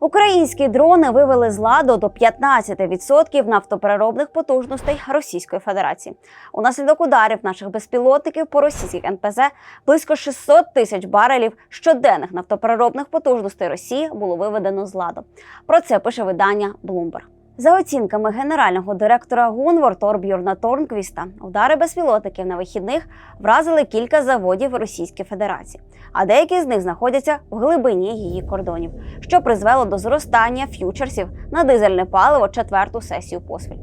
Українські дрони вивели з ладу до 15% нафтопереробних потужностей Російської Федерації. Унаслідок ударів наших безпілотників по російських НПЗ близько 600 тисяч барелів щоденних нафтопереробних потужностей Росії було виведено з ладу. Про це пише видання Bloomberg. За оцінками генерального директора ГУНВОР Торбjorna Торнквіста, удари безпілотників на вихідних вразили кілька заводів Російської Федерації, а деякі з них знаходяться в глибині її кордонів, що призвело до зростання ф'ючерсів на дизельне паливо четверту сесію поспіль.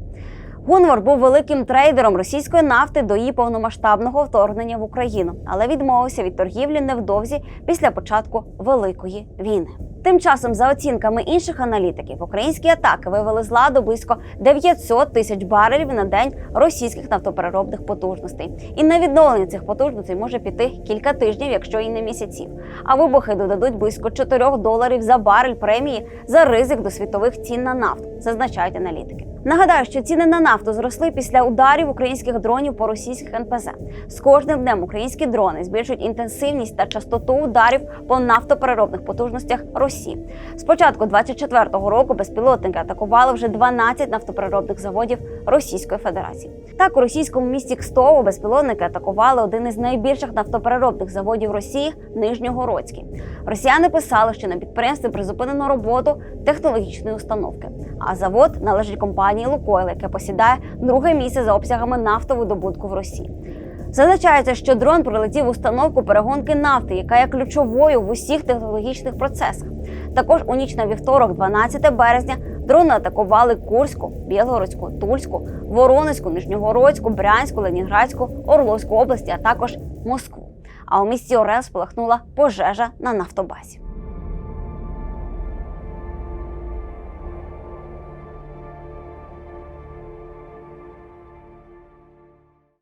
Гунвор був великим трейдером російської нафти до її повномасштабного вторгнення в Україну, але відмовився від торгівлі невдовзі після початку великої війни. Тим часом, за оцінками інших аналітиків, українські атаки вивели з ладу близько 900 тисяч барелів на день російських нафтопереробних потужностей. І на відновлення цих потужностей може піти кілька тижнів, якщо і не місяців. А вибухи додадуть близько 4 доларів за барель премії за ризик до світових цін на нафту, зазначають аналітики. Нагадаю, що ціни на нафту зросли після ударів українських дронів по російських НПЗ. З кожним днем українські дрони збільшують інтенсивність та частоту ударів по нафтопереробних потужностях Росії. З початку 24-го року безпілотники атакували вже 12 нафтопереробних заводів Російської Федерації. Так, у російському місті Кстово безпілотники атакували один із найбільших нафтопереробних заводів Росії Нижньогородський. Росіяни писали, що на підприємстві призупинено роботу технологічної установки, а завод належить компанії Лукойл, яке посідає друге місце за обсягами нафтовидобутку в Росії. Зазначається, що дрон прилетів установку перегонки нафти, яка є ключовою в усіх технологічних процесах. Також у ніч на вівторок, 12 березня, дрони атакували Курську, Білгородську, Тульську, Воронезьку, Нижньогородську, Брянську, Ленінградську, Орловську області, а також Москву. А у місті Орел спалахнула пожежа на нафтобазі.